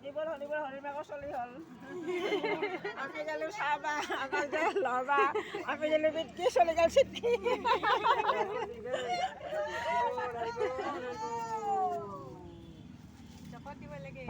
Horrible horrible হৰিমাকৰ চলি হ'ল। আমি গেলো চাবা আমাৰ যে ল'বা আমি গেলো বিটকি চলি গেল চিটকি। দিব লাগে।